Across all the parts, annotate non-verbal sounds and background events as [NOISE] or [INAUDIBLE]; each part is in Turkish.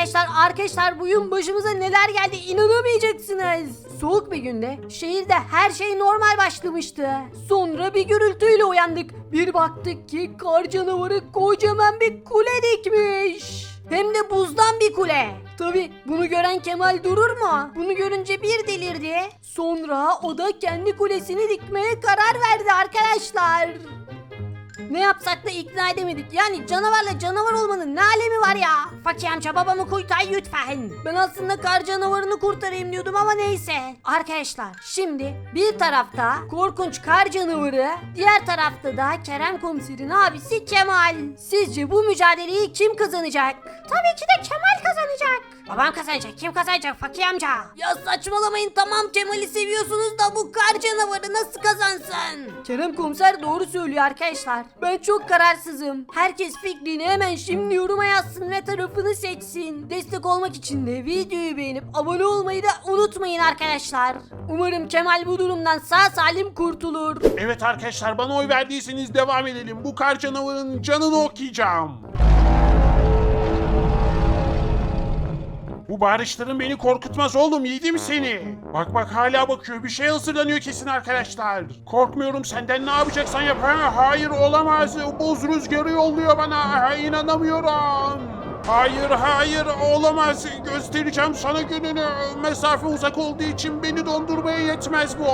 Arkadaşlar arkadaşlar bugün başımıza neler geldi inanamayacaksınız. Soğuk bir günde şehirde her şey normal başlamıştı. Sonra bir gürültüyle uyandık. Bir baktık ki kar canavarı kocaman bir kule dikmiş. Hem de buzdan bir kule. Tabi bunu gören Kemal durur mu? Bunu görünce bir delirdi. Sonra o da kendi kulesini dikmeye karar verdi arkadaşlar. Ne yapsak da ikna edemedik. Yani canavarla canavar olmanın ne alemi var ya? Fakir amca babamı kurtar lütfen. Ben aslında kar canavarını kurtarayım diyordum ama neyse. Arkadaşlar şimdi bir tarafta korkunç kar canavarı, diğer tarafta da Kerem komiserin abisi Kemal. Sizce bu mücadeleyi kim kazanacak? Tabii ki de Kemal kazanacak. Babam kazanacak. Kim kazanacak Fakir amca? Ya saçmalamayın tamam Kemal'i seviyorsunuz da bu kar canavarı nasıl kazansın? Kerem komiser doğru söylüyor arkadaşlar. Ben çok kararsızım. Herkes fikrini hemen şimdi yoruma yazsın ve tarafını seçsin. Destek olmak için de videoyu beğenip abone olmayı da unutmayın arkadaşlar. Umarım Kemal bu durumdan sağ salim kurtulur. Evet arkadaşlar bana oy verdiyseniz devam edelim. Bu kar canavarın canını okuyacağım. Bu bağırışların beni korkutmaz oğlum yedim seni. Bak bak hala bakıyor bir şey ısırlanıyor kesin arkadaşlar. Korkmuyorum senden ne yapacaksan yap. Ha, hayır olamaz buz rüzgarı yolluyor bana ha, inanamıyorum. Hayır hayır olamaz göstereceğim sana gününü. Mesafe uzak olduğu için beni dondurmaya yetmez bu.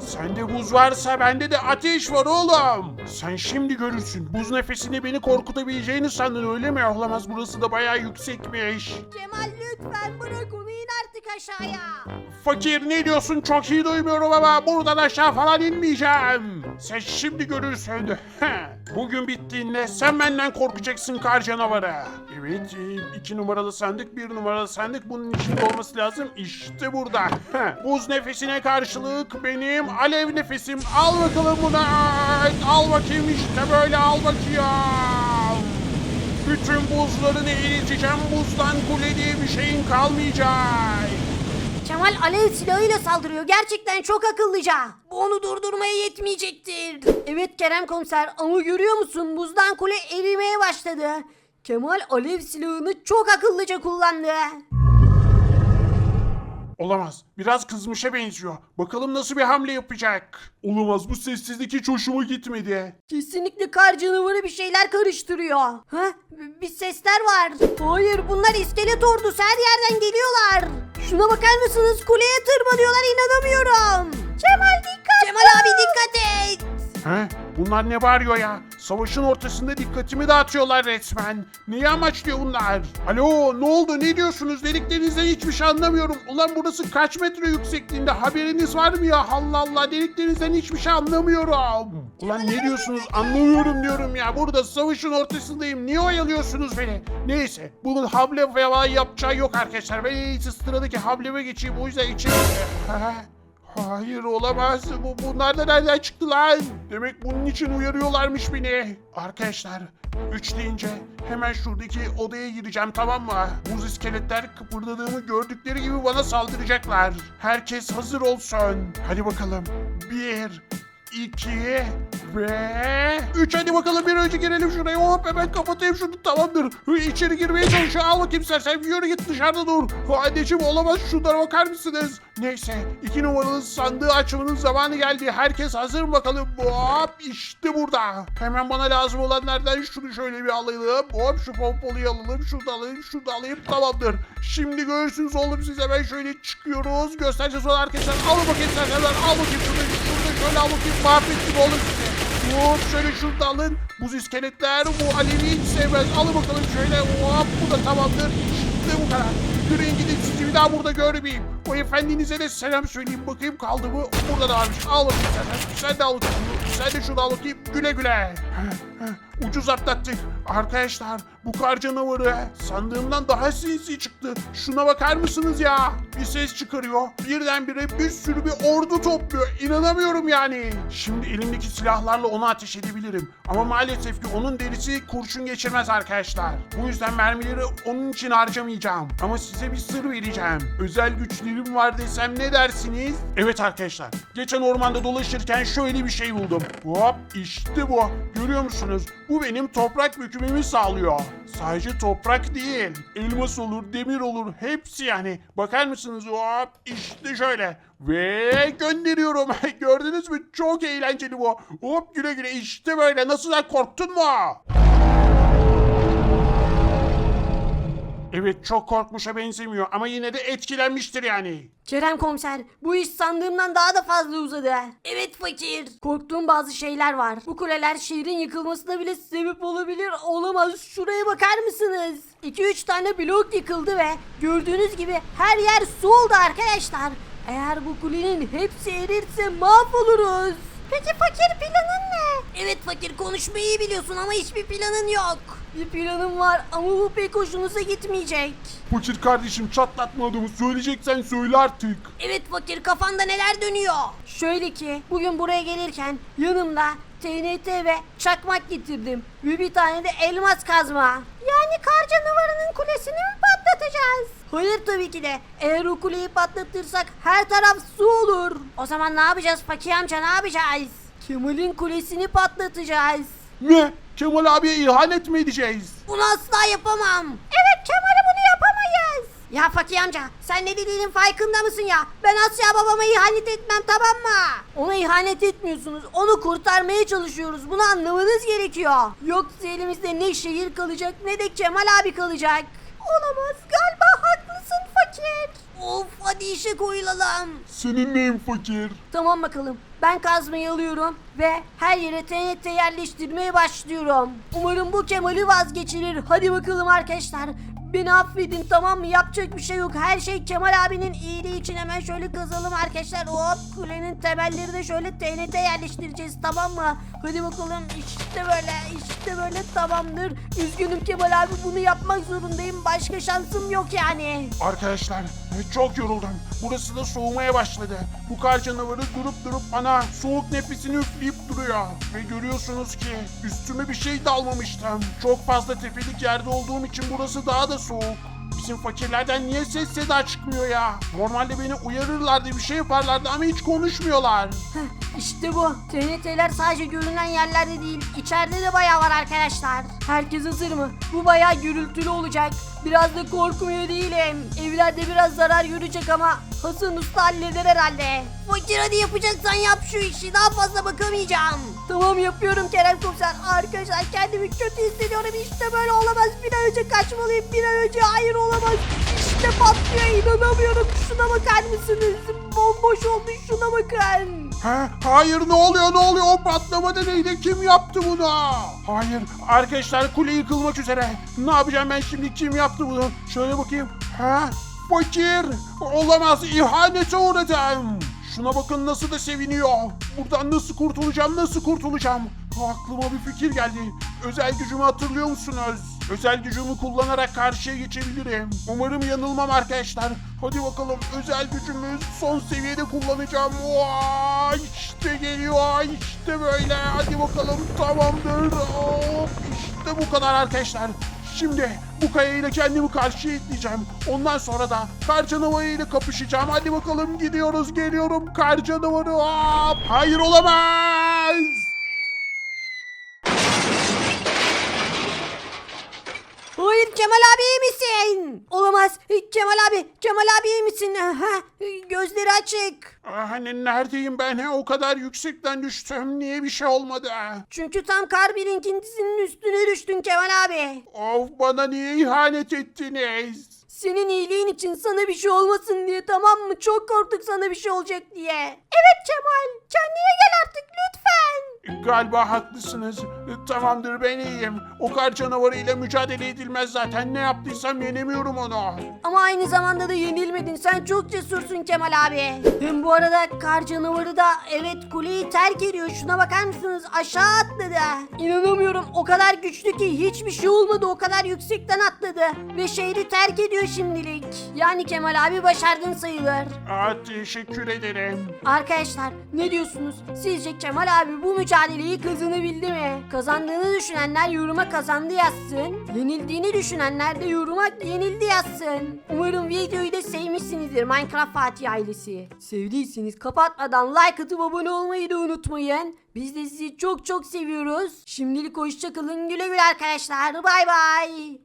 Sende buz varsa bende de ateş var oğlum. Sen şimdi görürsün. Buz nefesini beni korkutabileceğini sandın öyle mi? Olamaz burası da bayağı yüksekmiş. Kemal lütfen bırak onu in artık aşağıya. Fakir ne diyorsun çok iyi duymuyorum ama buradan aşağı falan inmeyeceğim. Sen şimdi görürsün. [LAUGHS] Bugün bittiğinde sen benden korkacaksın kar canavarı. Evet iki numaralı sandık bir numaralı sandık bunun içinde olması lazım. İşte burada. Buz nefesine karşılık benim alev nefesim. Al bakalım bunu. Al bakayım işte böyle al bakayım. Bütün buzlarını eriteceğim. Buzdan kule diye bir şeyin kalmayacak. Kemal alev silahıyla saldırıyor. Gerçekten çok akıllıca. Bu onu durdurmaya yetmeyecektir. Evet Kerem komiser ama görüyor musun? Buzdan kule erimeye başladı. Kemal alev silahını çok akıllıca kullandı. Olamaz. Biraz kızmışa benziyor. Bakalım nasıl bir hamle yapacak. Olamaz. Bu sessizlik hiç hoşuma gitmedi. Kesinlikle kar canavarı bir şeyler karıştırıyor. Ha? Bir sesler var. Hayır bunlar iskelet ordusu her yerden geliyorlar. Şuna bakar mısınız? Kuleye tırmanıyorlar inanamıyorum. Kemal dikkat Kemal abi dikkat et. He? Bunlar ne bağırıyor ya? Savaşın ortasında dikkatimi dağıtıyorlar resmen. Neyi amaçlıyor bunlar? Alo ne oldu ne diyorsunuz? Dediklerinizden hiçbir şey anlamıyorum. Ulan burası kaç metre yüksekliğinde haberiniz var mı ya? Allah Allah dediklerinizden hiçbir şey anlamıyorum. Ulan ne diyorsunuz? Anlamıyorum diyorum ya. Burada savaşın ortasındayım. Niye oyalıyorsunuz beni? Neyse bunun hamle falan yapacağı yok arkadaşlar. Ben en iyisi sıradaki hamleme geçeyim. O yüzden içeri... Hayır olamaz. Bu, bunlar da nereden çıktı lan? Demek bunun için uyarıyorlarmış beni. Arkadaşlar 3 deyince hemen şuradaki odaya gireceğim tamam mı? Buz iskeletler kıpırdadığımı gördükleri gibi bana saldıracaklar. Herkes hazır olsun. Hadi bakalım. 1 2 ve 3 hadi bakalım bir önce girelim şuraya. Hop hemen kapatayım şunu. Tamamdır. İçeri girmeye çalışıyor. Al bakayım sen. Sen yürü git dışarıda dur. Anneciğim olamaz. Şunlara bakar mısınız? Neyse 2 numaralı sandığı açmanın zamanı geldi. Herkes hazır mı bakalım? Hop işte burada. Hemen bana lazım olanlardan şunu şöyle bir alalım hop şu pompalıyı alalım. Şunu da alayım şunu da alayım. Tamamdır. Şimdi görürsünüz oğlum siz. Hemen şöyle çıkıyoruz. Göstereceğiz ona arkadaşlar alın bakayım sen. Hemen al bakayım şunu şöyle al bakayım mahvettim oğlum sizi Hop şöyle şunu da alın. Buz iskeletler bu Alevi hiç sevmez. Alın bakalım şöyle. Hop bu da tamamdır. İşte bu kadar. Yürüyün gidin sizi bir daha burada görmeyeyim. O efendinize de selam söyleyeyim bakayım kaldı mı? Burada da varmış. Al bakayım sen. Sen de al. Sen de şunu al bakayım. Güle güle. Ucuz atlattık. Arkadaşlar bu kar canavarı sandığımdan daha sinsi çıktı. Şuna bakar mısınız ya? Bir ses çıkarıyor. Birdenbire bir sürü bir ordu topluyor. İnanamıyorum yani. Şimdi elimdeki silahlarla onu ateş edebilirim. Ama maalesef ki onun derisi kurşun geçirmez arkadaşlar. Bu yüzden mermileri onun için harcamayacağım. Ama size bir sır vereceğim. Özel güçlerim var desem ne dersiniz? Evet arkadaşlar. Geçen ormanda dolaşırken şöyle bir şey buldum. Hop işte bu. Görüyor musunuz? Bu benim toprak bükümümü sağlıyor. Sadece toprak değil. Elmas olur, demir olur. Hepsi yani. Bakar mısınız? Hop işte şöyle. Ve gönderiyorum. [LAUGHS] Gördünüz mü? Çok eğlenceli bu. Hop güle güle işte böyle. Nasıl da korktun mu? Evet çok korkmuşa benzemiyor ama yine de etkilenmiştir yani. Kerem komiser bu iş sandığımdan daha da fazla uzadı. Evet fakir. Korktuğum bazı şeyler var. Bu kuleler şehrin yıkılmasına bile sebep olabilir. Olamaz. Şuraya bakar mısınız? 2-3 tane blok yıkıldı ve gördüğünüz gibi her yer su oldu arkadaşlar. Eğer bu kulenin hepsi erirse mahvoluruz. Peki fakir planın ne? Evet fakir konuşmayı iyi biliyorsun ama hiçbir planın yok. Bir planım var ama bu pek hoşunuza gitmeyecek. Fakir kardeşim çatlatma adamı söyleyeceksen söyle artık. Evet fakir kafanda neler dönüyor? Şöyle ki bugün buraya gelirken yanımda TNT ve çakmak getirdim. Ve bir tane de elmas kazma. Yani kar canavarının kulesini mi patlatacağız? Hayır tabii ki de. Eğer o kuleyi patlatırsak her taraf su olur. O zaman ne yapacağız fakir amca ne yapacağız? Kemal'in kulesini patlatacağız. Ne? Kemal abiye ihanet mi edeceğiz? Bunu asla yapamam. Evet Kemal'e bunu yapamayız. Ya Fakir amca sen ne dediğinin farkında mısın ya? Ben asla babama ihanet etmem tamam mı? Ona ihanet etmiyorsunuz. Onu kurtarmaya çalışıyoruz. Bunu anlamanız gerekiyor. Yoksa elimizde ne şehir kalacak ne de Kemal abi kalacak. Olamaz galiba haklısın Fakir. Of hadi işe koyulalım. Senin neyin fakir? Tamam bakalım. Ben kazmayı alıyorum ve her yere TNT yerleştirmeye başlıyorum. Umarım bu Kemal'i vazgeçirir. Hadi bakalım arkadaşlar. Beni affedin tamam mı? Yapacak bir şey yok. Her şey Kemal abinin iyiliği için hemen şöyle kazalım arkadaşlar. Hop kulenin temelleri de şöyle TNT yerleştireceğiz tamam mı? Hadi bakalım işte böyle işte böyle tamamdır. Üzgünüm Kemal abi bunu yapmak zorundayım. Başka şansım yok yani. Arkadaşlar çok yoruldum. Burası da soğumaya başladı. Bu kar canavarı durup durup bana soğuk nefesini üfleyip duruyor. Ve görüyorsunuz ki üstüme bir şey de almamıştım. Çok fazla tepelik yerde olduğum için burası daha da soğuk. Bizim fakirlerden niye ses seda çıkmıyor ya? Normalde beni uyarırlardı bir şey yaparlardı ama hiç konuşmuyorlar. İşte bu. TNT'ler sadece görünen yerlerde değil, içeride de bayağı var arkadaşlar. Herkes hazır mı? Bu bayağı gürültülü olacak. Biraz da korkmuyor değilim. Evlerde biraz zarar görecek ama Hasan Usta halleder herhalde. Fakir hadi yapacaksan yap şu işi. Daha fazla bakamayacağım. Tamam yapıyorum Kerem Komiser. Arkadaşlar kendimi kötü hissediyorum. İşte böyle olamaz. Bir an önce kaçmalıyım. Bir an önce hayır olamaz. İşte patlıyor. İnanamıyorum. Şuna bakar mısınız? Bomboş oldu. Şuna bakın. Ha, hayır ne oluyor ne oluyor o patlama da neydi kim yaptı bunu? Hayır arkadaşlar kule yıkılmak üzere. Ne yapacağım ben şimdi kim yaptı bunu? Şöyle bakayım. Ha fakir olamaz ihanete uğradım. Şuna bakın nasıl da seviniyor. Buradan nasıl kurtulacağım nasıl kurtulacağım? Aklıma bir fikir geldi. Özel gücümü hatırlıyor musunuz? Özel gücümü kullanarak karşıya geçebilirim. Umarım yanılmam arkadaşlar. Hadi bakalım özel gücümü son seviyede kullanacağım. Vay, işte geliyor işte böyle. Hadi bakalım tamamdır. Hop, işte bu kadar arkadaşlar. Şimdi bu kayayla kendimi karşıya itleyeceğim. Ondan sonra da kar canavarı ile kapışacağım. Hadi bakalım gidiyoruz geliyorum kar canavarı. Hop, hayır olamaz. Kemal abi iyi misin? Olamaz. Kemal abi, Kemal abi iyi misin? Ha, gözleri açık. Hani neredeyim ben? he? O kadar yüksekten düştüm. Niye bir şey olmadı? Çünkü tam kar birikintisinin üstüne düştün Kemal abi. Of bana niye ihanet ettiniz? Senin iyiliğin için sana bir şey olmasın diye tamam mı? Çok korktuk sana bir şey olacak diye. Evet Kemal. Kendine gel artık lütfen. Galiba haklısınız. Tamamdır ben iyiyim. O kar canavarıyla mücadele edilmez zaten. Ne yaptıysam yenemiyorum onu. Ama aynı zamanda da yenilmedin. Sen çok cesursun Kemal abi. Hem bu arada kar canavarı da evet kuleyi terk ediyor. Şuna bakar mısınız? Aşağı atladı. İnanamıyorum. O kadar güçlü ki hiçbir şey olmadı. O kadar yüksekten atladı. Ve şehri terk ediyor şimdilik. Yani Kemal abi başardın sayılır. Aa, teşekkür ederim. Arkadaşlar ne diyorsunuz? Sizce Kemal abi bu mücadeleyi kazanabildi mi? Kazandığını düşünenler yoruma kazandı yazsın. Yenildiğini düşünenler de yoruma yenildi yazsın. Umarım videoyu da sevmişsinizdir Minecraft Fatih ailesi. Sevdiyseniz kapatmadan like atıp abone olmayı da unutmayın. Biz de sizi çok çok seviyoruz. Şimdilik hoşçakalın güle güle arkadaşlar. Bay bay.